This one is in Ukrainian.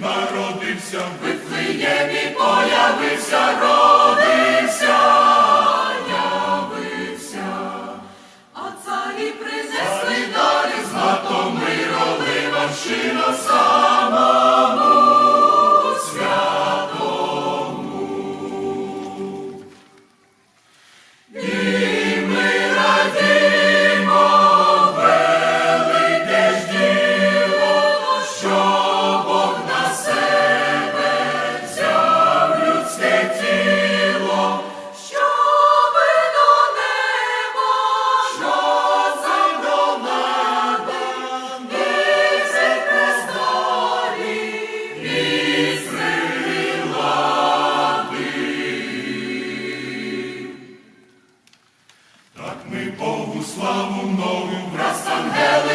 народився, в появився, родився, явився, а царі принесли дари, знатом мирови, ваші роса. славу новую брат Ангела.